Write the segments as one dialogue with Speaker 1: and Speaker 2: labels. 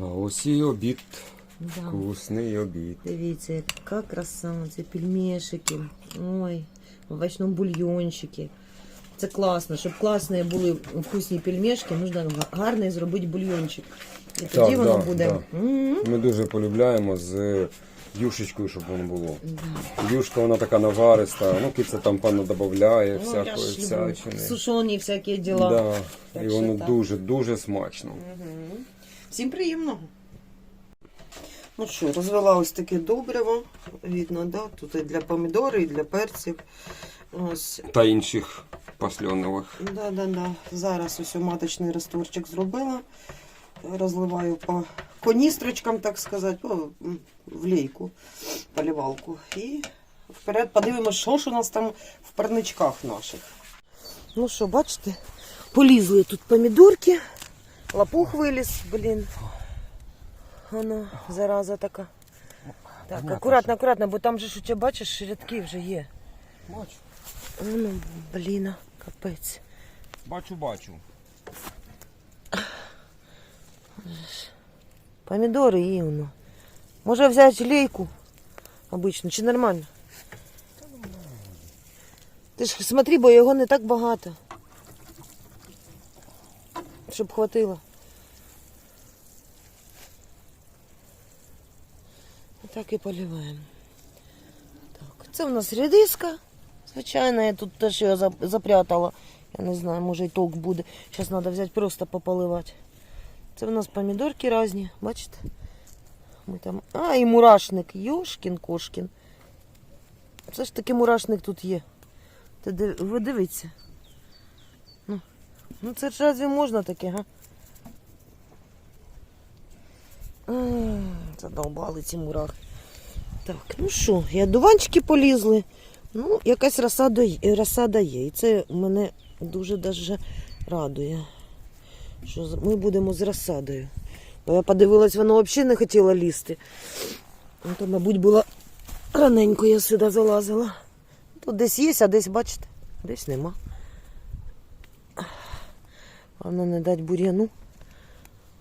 Speaker 1: А ось і обід.
Speaker 2: Да.
Speaker 1: Вкусний обід.
Speaker 2: Дивіться, яка краса, ці пельмешики. Ой, в овочному бульйончики. Це класно. Щоб класні були вкусні пельмешки, потрібно гарний зробити бульйончик. І тоді
Speaker 1: Так,
Speaker 2: воно
Speaker 1: да,
Speaker 2: буде. М.
Speaker 1: Ми дуже полюбляємо з юшечкою, щоб воно було.
Speaker 2: Да.
Speaker 1: Юшка вона така навариста, ну киця там певно додає всякої всячини.
Speaker 2: Сушоні всякі діла.
Speaker 1: Да.
Speaker 2: Так
Speaker 1: І воно дуже-дуже смачно.
Speaker 2: Всім приємного. Ну що, розвела ось таке добриво. Видно, да? Тут і для помідори, і для перців. Ось
Speaker 1: Та інших пасльонових.
Speaker 2: Да, да, да. Зараз ось маточний растворчик зробила. Розливаю по коністрочкам, так сказати, ну, в лейку, поливалку. І вперед подивимося, що ж у нас там в парничках наших. Ну що, бачите, полізли тут помідорки, лопух виліз, блін. Воно, зараза така. Так, акуратно, акуратно, бо там же ж у тебе бачиш, рядки вже є.
Speaker 1: Бачу,
Speaker 2: Ну, блін, капець.
Speaker 1: бачу, бачу.
Speaker 2: Помідори і воно. Може взяти лейку обичну, чи нормально? Ти ж смотри, бо його не так багато. Щоб хватило. Так і поливаємо. Так, це в нас редиска. Звичайно, я тут теж його запрятала. Я не знаю, може і толк буде. Зараз треба взяти просто пополивати. Це в нас помідорки різні, бачите? Ми там... А, і мурашник. Йошкін кошкін. Все ж таки мурашник тут є. Ти див... Ви дивіться. Ну, ну це ж разве можна таке, га? Задовбали ці мурахи. Так, ну що, і одуванчики полізли. Ну, якась розсада, розсада є. І це мене дуже даже радує що ми будемо з розсадою. Бо я подивилась, воно взагалі не хотіло лізти. Ну, то, мабуть, було раненько я сюди залазила. Тут десь є, а десь, бачите, десь нема. Головне не дати бур'яну.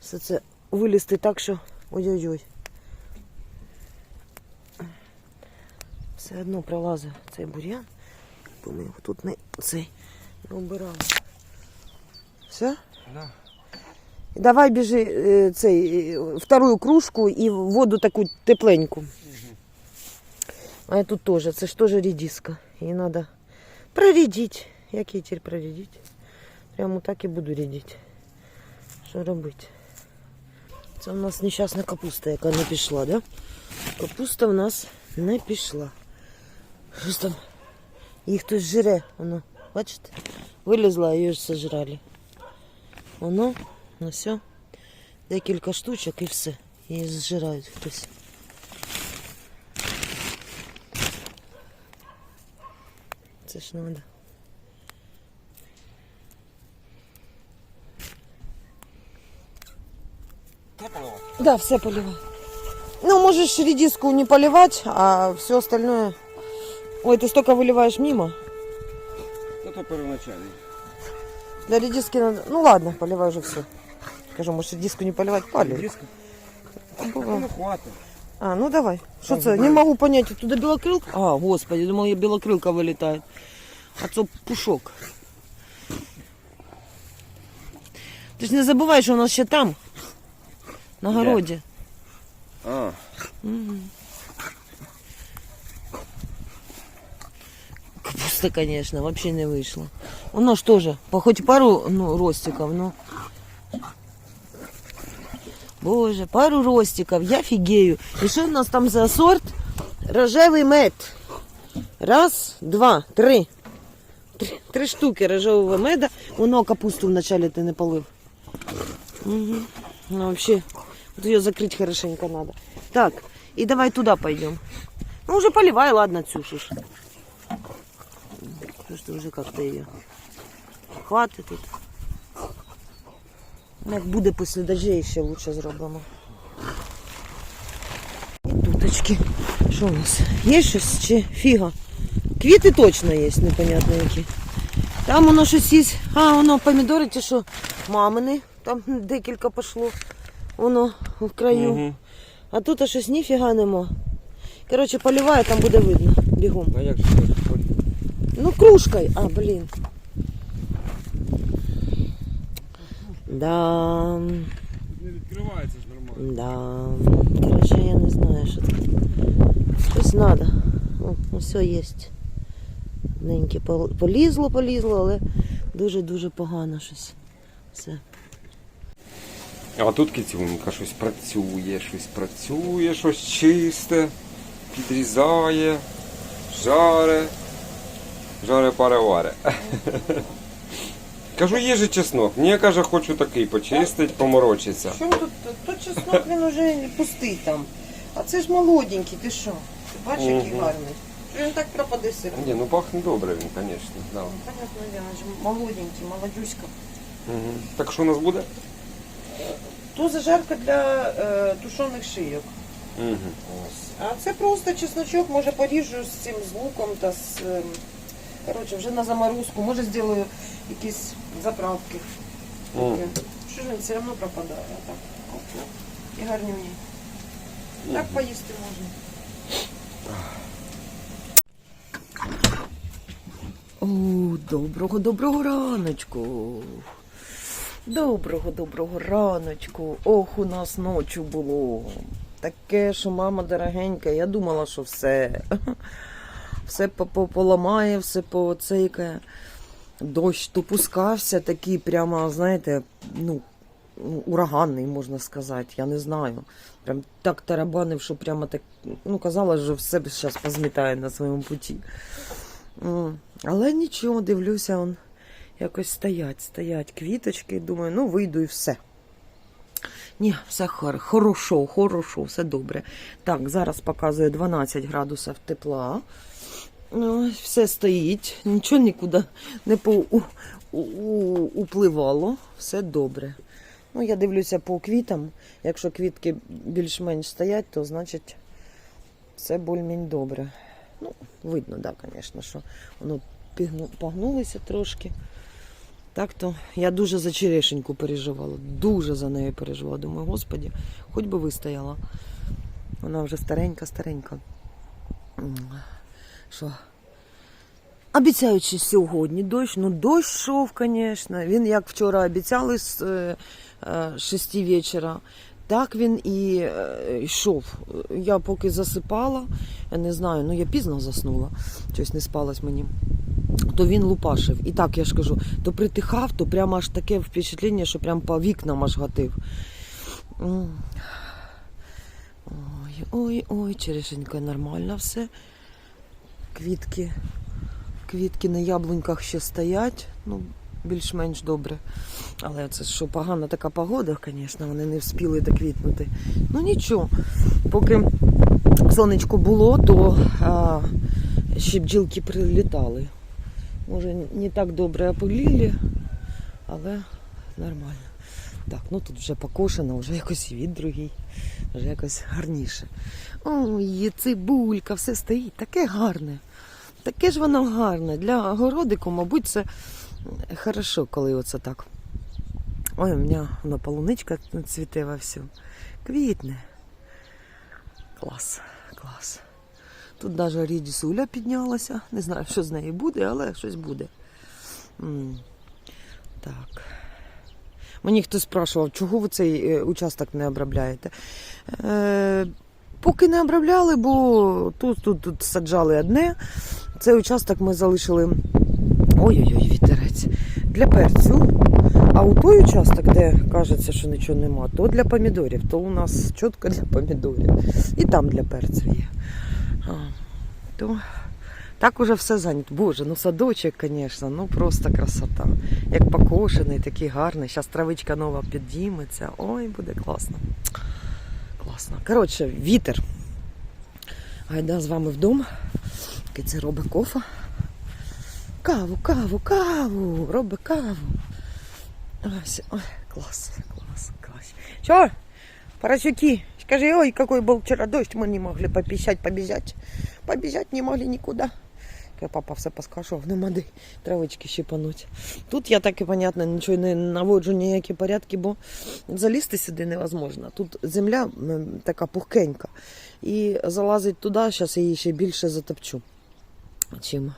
Speaker 2: Все це вилізти так, що ой-ой-ой. Все одно пролазить цей бур'ян. Бо ми його тут не цей не обирали. Все?
Speaker 1: Да.
Speaker 2: Давай біжи е, цей, е, вторую кружку і воду таку тепленьку. А я тут теж, це ж теж редиска. Її треба прорідити. Як її тепер прорідити? Прямо так і буду рідити. Що робити? Це в нас нещасна капуста, яка не пішла, да? Капуста в нас не пішла. Що ж там? Їх хтось жире, воно, бачите? Вилізла, її ж сожрали. Воно, ну все. Декілька штучок і все. Її зжирають хтось. Це ж надо. Да, все поливай. Ну, можешь редиску не поливать, а все остальное... Ой, ты столько выливаешь мимо.
Speaker 1: Ну то первоначальний.
Speaker 2: Для редиски надо... Ну ладно, поливай уже все. Скажу, может редиску не поливать? Поливай.
Speaker 1: Диска?
Speaker 2: Бывает.
Speaker 1: Ну хватить.
Speaker 2: А, ну давай. Что це? Не могу понять, оттуда белокрылка? А, господи, думал, я белокрылка вылетает. А це пушок. Ти ж не забувай, що у нас ще там. На городі.
Speaker 1: А,
Speaker 2: Капуста, конечно, вообще не вийшла. Воно ж теж, по хоч пару ну, ростиків, ну. Боже, пару ростиків, я фігею. І що в нас там за сорт? Рожевий мед. Раз, два, три. Три, три штуки рожевого меда. Воно капусту вначале ти не полив. Угу. Ну, вообще, вот ее закрыть хорошенько надо. Так, и давай туда пойдем. Ну, уже поливай, ладно, Цюшиш. Потому что уже как-то ее хватит тут. Як буде після дождей, ще лучше зробимо. І туточки. Що у нас? Є щось чи фіга? Квіти точно є, непонятно які. Там воно щось є. А, воно помідори ті, що мамини. Там декілька пішло. Воно в краю.
Speaker 1: Угу.
Speaker 2: А тут а щось ніфіга нема. Коротше, поливає, там буде видно. Бігом.
Speaker 1: А як же це?
Speaker 2: Ну, кружкой. А, блин. Да.
Speaker 1: Не відкривається ж нормально.
Speaker 2: Да. Короче, я не знаю, що тут. Щось надо. О, ну, все є. Неньке полізло, полізло, але дуже-дуже погано щось. Все.
Speaker 1: А тут кицюнка щось працює, щось працює, щось чисте, підрізає, жаре, жаре паре-варе. Кажу, є же чеснок. Мені каже, хочу такий почистить, поморочиться.
Speaker 2: Що тут? Тут чеснок він уже пустий там. А це ж молоденький, ти що? Ти бачиш, який
Speaker 1: Мгм.
Speaker 2: гарний. Що він так пропаде сиром?
Speaker 1: Ні, ну пахне добре він, звісно. Да.
Speaker 2: Ну, Понятно, він же молоденький, молодюська.
Speaker 1: Угу. Так що у нас буде?
Speaker 2: То зажарка для е, тушених шийок.
Speaker 1: Угу.
Speaker 2: Ось. А це просто чесночок, може поріжу з цим з луком та з. ем, Коротше, вже на заморозку, може зроблю якісь заправки.
Speaker 1: Мгм.
Speaker 2: Що ж він все одно пропадає, а так. І гарнюні. Так поїсти можна. О, доброго, доброго раночку. Доброго, доброго раночку. Ох, у нас ночі було. Таке, що мама дорогенька, я думала, що все. Все по- по- поламає, все по поцейкає. Дощ то пускався, такий прямо, знаєте, ну, ураганний, можна сказати, я не знаю. Прям так тарабанив, що прямо так, ну, казала, що все зараз позмітає на своєму путі. Але нічого, дивлюся, он якось стоять, стоять квіточки, думаю, ну вийду і все. Ні, все хор, хорошо, хорошо, все добре. Так, зараз показує 12 градусів тепла. Ну, все стоїть, нічого нікуди не по, у, у, у- upливало, все добре. Ну, я дивлюся по квітам. Якщо квітки більш-менш стоять, то значить все більш-менш добре. Ну, видно, так, да, звісно, що воно погнулося трошки. Так то я дуже за черешеньку переживала, дуже за нею переживала. Думаю, господі, хоч би вистояла. Вона вже старенька, старенька. М, Що? Обіцяють, що сьогодні дощ. Ну, дощ йшов, звісно. Він, як вчора обіцяли з е, е, 6 вечора, так він і е, йшов. Я поки засипала, я не знаю, ну я пізно заснула, щось не спалось мені. То він лупашив. І так я ж кажу, то притихав, то прямо аж таке впечатлення, що прямо по вікнам аж гатив. Ой, ой, ой, черешенька, нормально все. Квітки. Квітки на яблуньках ще стоять, ну, більш-менш добре. Але це що погана така погода, звісно, вони не вспіли доквітнути. Ну нічого, поки сонечко було, то а, ще бджілки прилітали. Може, не так добре опилілі, але нормально. Так, ну тут вже покошено, вже якось від другий, вже якось гарніше. Ой, цибулька, все стоїть, таке гарне. Таке ж воно гарне. Для городику, мабуть, це хорошо, коли оце так. Ой, у мене воно полуничка цвіте вовсю. Квітне. Клас, клас. Тут навіть рідісуля піднялася. Не знаю, що з нею буде, але щось буде. Так. Мені хтось спрашував, чого ви цей е, участок не обробляєте. Е, поки не обробляли, бо тут, тут, тут саджали одне. Цей участок ми залишили. Ой-ой-ой, вітерець. Для перцю. А у той участок, де кажеться, що нічого нема, то для помідорів, то у нас чітко для помідорів. І там для перцю є. То так уже все зайнято. Боже, ну садочок, звісно, ну просто красота. Як покошений, такий гарний. Зараз травичка нова підійметься. Ой, буде класно. Класно. Коротше, вітер. Гайда з вами вдома. Киця робить кофе. Каву, каву, каву, робить каву. Ось, ой, клас, клас, клас. Що? Поросюки, скажи, ой, какой был вчера дождь, мы не могли попищать, побежать. Побежать не могли никуда. Каже, папа все поскашував, нема де травички щипануть. Тут я так і понятно, нічого не наводжу, ніякі порядки, бо залізти сюди невозможно. Тут земля така пухкенька. І залазить туди, зараз я її ще більше затопчу. Чим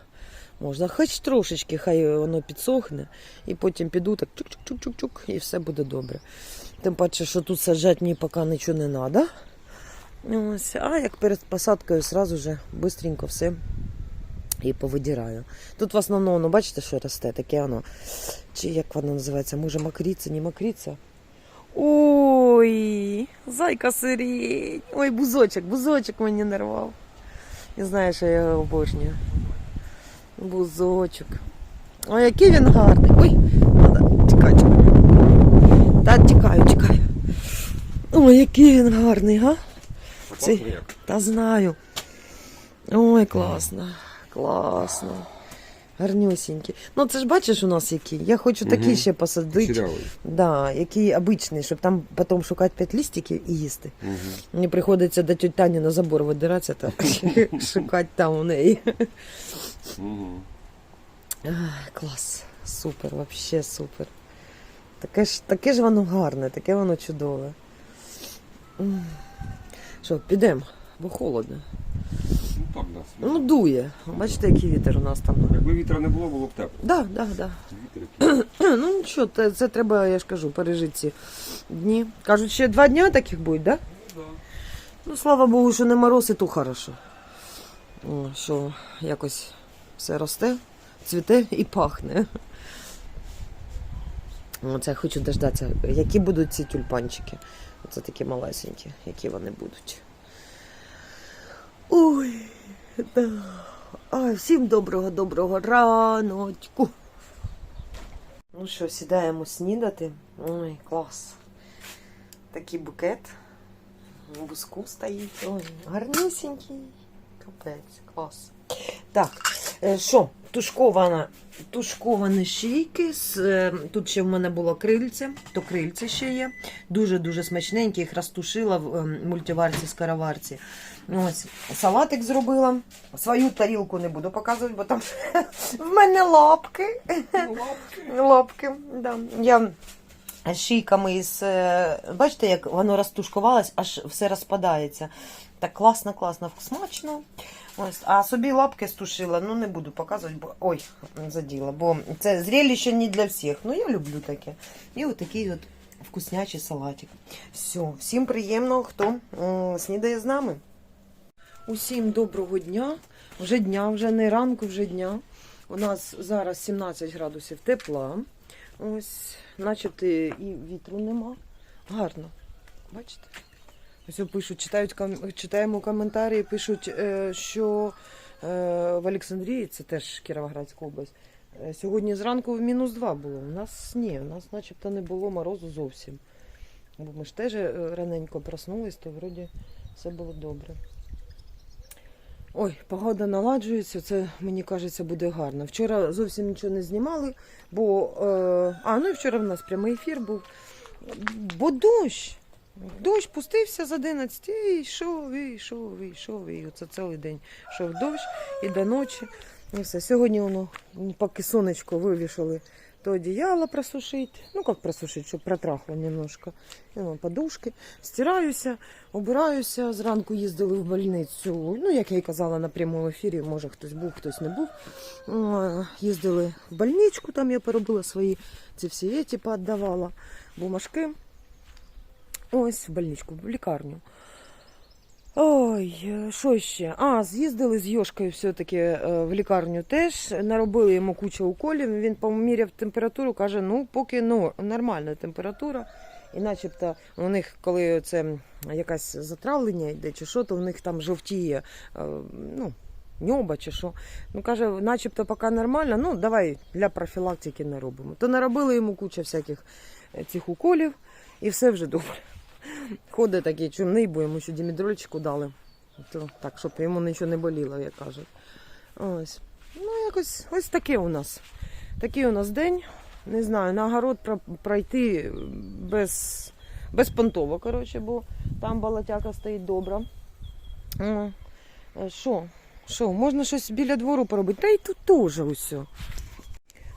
Speaker 2: можна. Хоч трошечки, хай воно підсохне, і потім піду так чук-чук-чук-чук, і все буде добре. Тим паче, що тут саджати мені поки нічого не треба. Ось, а як перед посадкою, сразу же бистренько все і повидіраю. Тут в основному, ну, бачите, що росте, таке воно. Чи як воно називається? Може макріця, не макріця? Ой, зайка сирень. Ой, бузочок, бузочок мені нарвав. Не знаю, що я його обожнюю. Бузочок. Ой, який він гарний. Ой, треба тікати. Та тікаю. Ой, який він гарний, га? Цей- Та знаю. Ой, класно, класно. Гарнюсінький. Ну, це ж бачиш у нас який. Я хочу такий
Speaker 1: Мгм.
Speaker 2: ще посадити. Да, який обичний, щоб там потім шукати п'ять листиків і їсти.
Speaker 1: Мгм.
Speaker 2: Мені приходиться до тьоті Тані на забор видиратися та шукати там у неї. Ах, клас. Супер, вообще супер. Таке ж, таке ж воно гарне, таке воно чудове. Що, підемо, бо холодно.
Speaker 1: Ну так, да.
Speaker 2: Ну, дує. Бачите, який вітер у нас там.
Speaker 1: Якби вітра не було, було б тепло.
Speaker 2: Да, да, да.
Speaker 1: Вітер.
Speaker 2: Ну нічого, це, це треба, я ж кажу, пережити ці дні. Кажуть, ще два дня таких буде, да? Ну, слава Богу, що не мороз, і то хорошо. О, Що якось все росте, цвіте і пахне. Оце я хочу дождатися, які будуть ці тюльпанчики. Оце такі малесенькі, які вони будуть. Ой, да. Ой, всім доброго, доброго раночку. Ну що, сідаємо снідати. Ой, клас. Такий букет. В буску стоїть. Ой, гарнюсінький. Капець, клас. Так, що, тушкована, тушковані шийки. Е, тут ще в мене було крильце, то крильце ще є. Дуже-дуже смачненькі, їх розтушила в е, мультиварці, скороварці. Ось, салатик зробила. Свою тарілку не буду показувати, бо там в мене лапки. Лапки, да. Я шийками із. е, Бачите, як воно розтушкувалось, аж все розпадається. Так класно, класно, смачно. Ось, а собі лапки стушила, ну не буду показувати, бо ой, заділа, бо це зрелище не для всіх. Ну я люблю таке. І отакий от вкуснячий салатик. Все, всім приємного, хто снідає з нами. Усім доброго дня. Вже дня, вже не ранку, вже дня. У нас зараз 17 градусів тепла. Ось, начебто і вітру нема. Гарно. Бачите? Ось пишуть, читають, читаємо коментарі, пишуть, е, що е, в Олександрії, це теж Кіровоградська область, е, сьогодні зранку в мінус 2 було. У нас ні, у нас начебто не було морозу зовсім. Бо ми ж теж раненько проснулись, то вроді все було добре. Ой, погода наладжується, це мені кажеться буде гарно. Вчора зовсім нічого не знімали, бо. Е, а, ну і вчора в нас прямий ефір був. Бо дощ. Дощ пустився з 11 і йшов, і йшов, і йшов. І оце цілий день йшов дощ і до ночі. І все. Сьогодні воно, поки сонечко вивішали, то одіяло просушить. Ну, як просушить, щоб протрахло немножко. І, ну, подушки. Стираюся, обираюся. Зранку їздили в больницю. Ну, як я і казала на прямому ефірі, може хтось був, хтось не був. Їздили в больничку, там я поробила свої ці всі еті, поотдавала бумажки. Ось в больничку, в лікарню. Ой, е, що ще? А, з'їздили з Йошкою все-таки е, в лікарню теж. Наробили йому кучу уколів. Він поміряв температуру, каже, ну, поки ну, нормальна температура. І начебто у них, коли це якесь затравлення йде, чи що, то в них там жовтіє, е, ну, ньоба чи що. Ну, каже, начебто поки нормально, ну давай для профілактики не робимо. То наробили йому куча всяких цих уколів, і все вже добре. Ходить такий чумний, бо йому ще дімідрольчику дали. То, так, щоб йому нічого не боліло, як кажуть. Ось. Ну, якось ось таке у нас. Такий у нас день. Не знаю, на огород пройти без, безпонтово, коротше, бо там балатяка стоїть добра. Е, Що? Що, можна щось біля двору поробити? Та й тут теж усе.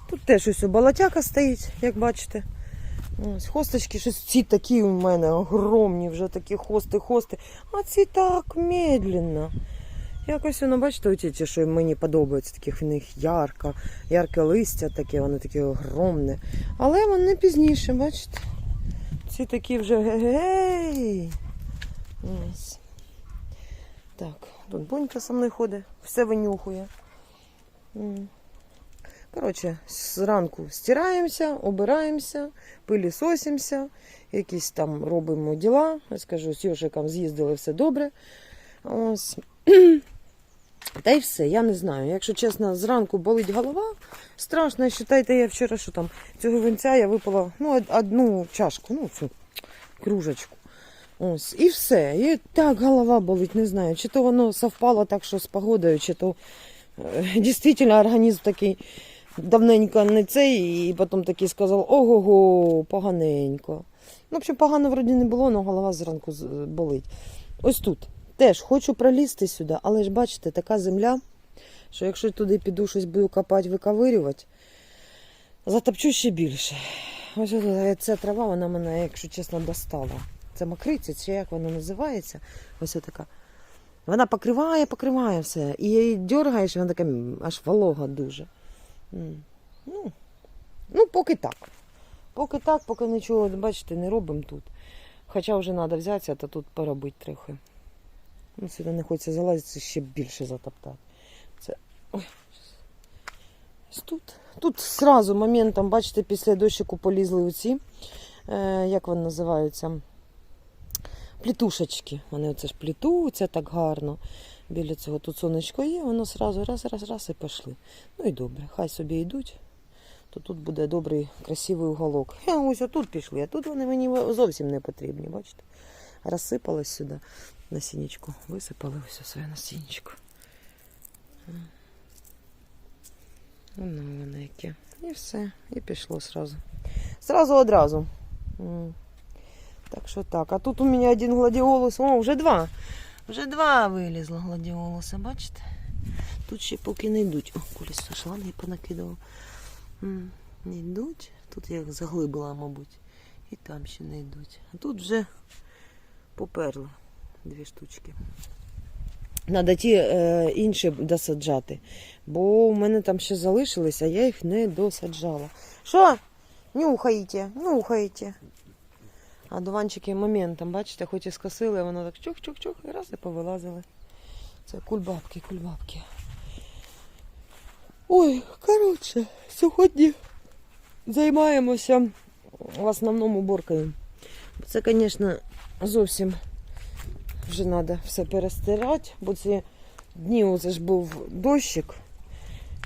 Speaker 2: Тут теж усе болотяка стоїть, як бачите. Ось хосточки, щось ці такі у мене огромні, вже такі хости-хости. А ці так медленно. Якось воно, бачите, ті, що мені подобаються, таких в них ярко, ярке листя таке, воно таке огромне. Але вони пізніше, бачите. Ці такі вже гей. Ось. Так, тут бунька со мною ходить, все винюхує. Коротше, зранку стираємося, обираємося, пилісосимося, якісь там робимо діла. Я скажу, з Йошиком з'їздили все добре. Ось. Та й все, я не знаю. Якщо чесно, зранку болить голова, страшно. Вважайте, я вчора що там, цього винця я випила ну, одну чашку, ну, цю кружечку. Ось, і все. І так голова болить, не знаю. Чи то воно совпало так, що з погодою, чи то е, дійсно організм такий давненько не цей, і потім такий сказав, ого-го, поганенько. Ну, в общем, погано вроді не було, але голова зранку болить. Ось тут. Теж хочу пролізти сюди, але ж бачите, така земля, що якщо туди піду щось буду копати, виковирювати, затопчу ще більше. Ось ця трава, вона мене, якщо чесно, достала. Це макриця, чи як вона називається? Ось така. Вона покриває, покриває все. І її дергаєш, вона така аж волога дуже. Ну, ну, поки так. Поки так, поки нічого, бачите, не робимо тут. Хоча вже треба взятися, то тут поробити трохи. Ну, сюди не хочеться залазити, ще більше затоптати. Це. Тут. Тут зразу моментом, бачите, після дощику полізли оці, е, як вони називаються? Плітушечки. Вони оце ж плітуться так гарно. Біля цього тут сонечко є, воно зразу раз, раз, раз і пішли. Ну і добре, хай собі йдуть. То тут буде добрий, красивий уголок. Е, ось отут пішли, а тут вони мені зовсім не потрібні, бачите? Розсипалось сюди насіннячку. Висипали ось своє насіннячко. Воно воно яке. І все. І пішло сразу. Сразу одразу. Так що так. А тут у мене один гладіолус. О, вже два. Вже два вилізло гладіолуса, бачите? Тут ще поки не йдуть. О, колесо шланги понакидував. Не йдуть. Тут я їх заглибила, мабуть. І там ще не йдуть. А тут вже поперли дві штучки. Надо ті е, інші досаджати, бо у мене там ще залишилися, а я їх не досаджала. Що? Нюхаєте, нюхаєте. А дуванчики моментом, бачите, хоч і скосили, воно так чух-чух-чух, і раз і повилазили. Це кульбабки, кульбабки. Ой, коротше, сьогодні займаємося в основному уборкою. Це, звісно, зовсім вже треба все перестирати, бо ці дні оце ж був дощик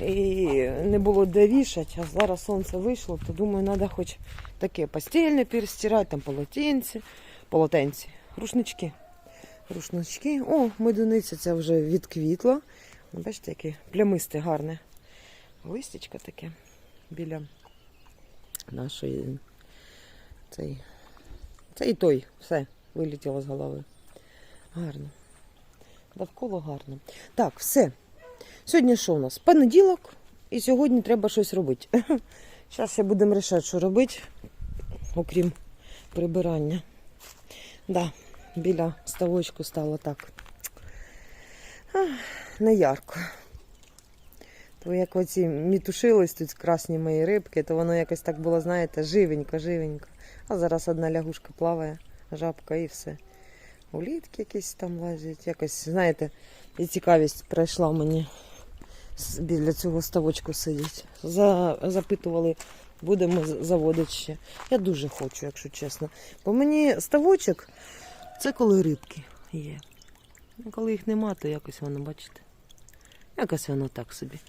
Speaker 2: і не було де вішати, а зараз сонце вийшло, то думаю, треба хоч таке постільне перестирати, там полотенці, полотенці, рушнички. Рушнички. О, медуниця ця вже відквітла. Бачите, яке плямисте, гарне листячко таке біля нашої цей. Це і той, все, вилетіло з голови. Гарно. Довкола гарно. Так, все. Сьогодні що у нас? Понеділок, і сьогодні треба щось робити. Зараз ще будемо рішати, що робити, окрім прибирання. Да, біля ставочку стало так. Ах, Не ярко. То як оці мітушились тут красні мої рибки, то воно якось так було, знаєте, живенько, живенько. А зараз одна лягушка плаває, жабка і все. Улітки якісь там лазять. Якось, знаєте, і цікавість прийшла мені біля цього ставочку сидіти. За, запитували, будемо заводити ще. Я дуже хочу, якщо чесно. Бо мені ставочок це коли рибки є. Коли їх нема, то якось воно, бачите. Якось воно так собі.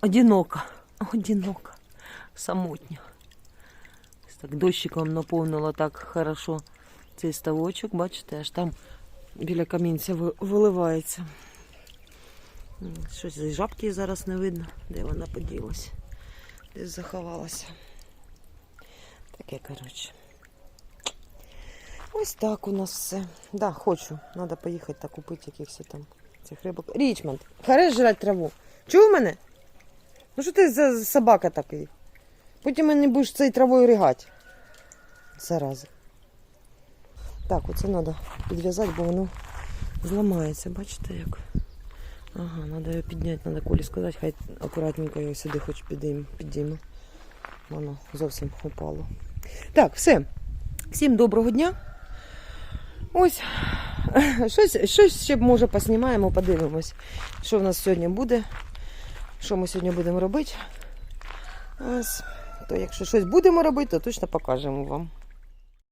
Speaker 2: Одиноко, самотньо. Ось Так дощиком наповнило так хорошо цей ставочок, бачите, аж там біля камінця виливається. Щось з жабки зараз не видно, де вона поділася. Десь заховалася. Таке, коротше. Ось так у нас все. Да, хочу. Треба поїхати та купити якихось там Це хребок. Річмонд, хареш жрать траву. Чув мене? Ну що ти за собака такий? Потім мене будеш цією травою ригати. Зараза. Так, оце треба підв'язати, бо воно зламається. Бачите як? Ага, треба його підняти, треба Колі сказати, хай акуратненько його сюди хоч підійме. Воно зовсім упало. Так, все. Всім доброго дня. Ось. Щось, щось ще може поснімаємо, подивимось, що в нас сьогодні буде. Що ми сьогодні будемо робити. Ось. То якщо щось будемо робити, то точно покажемо вам.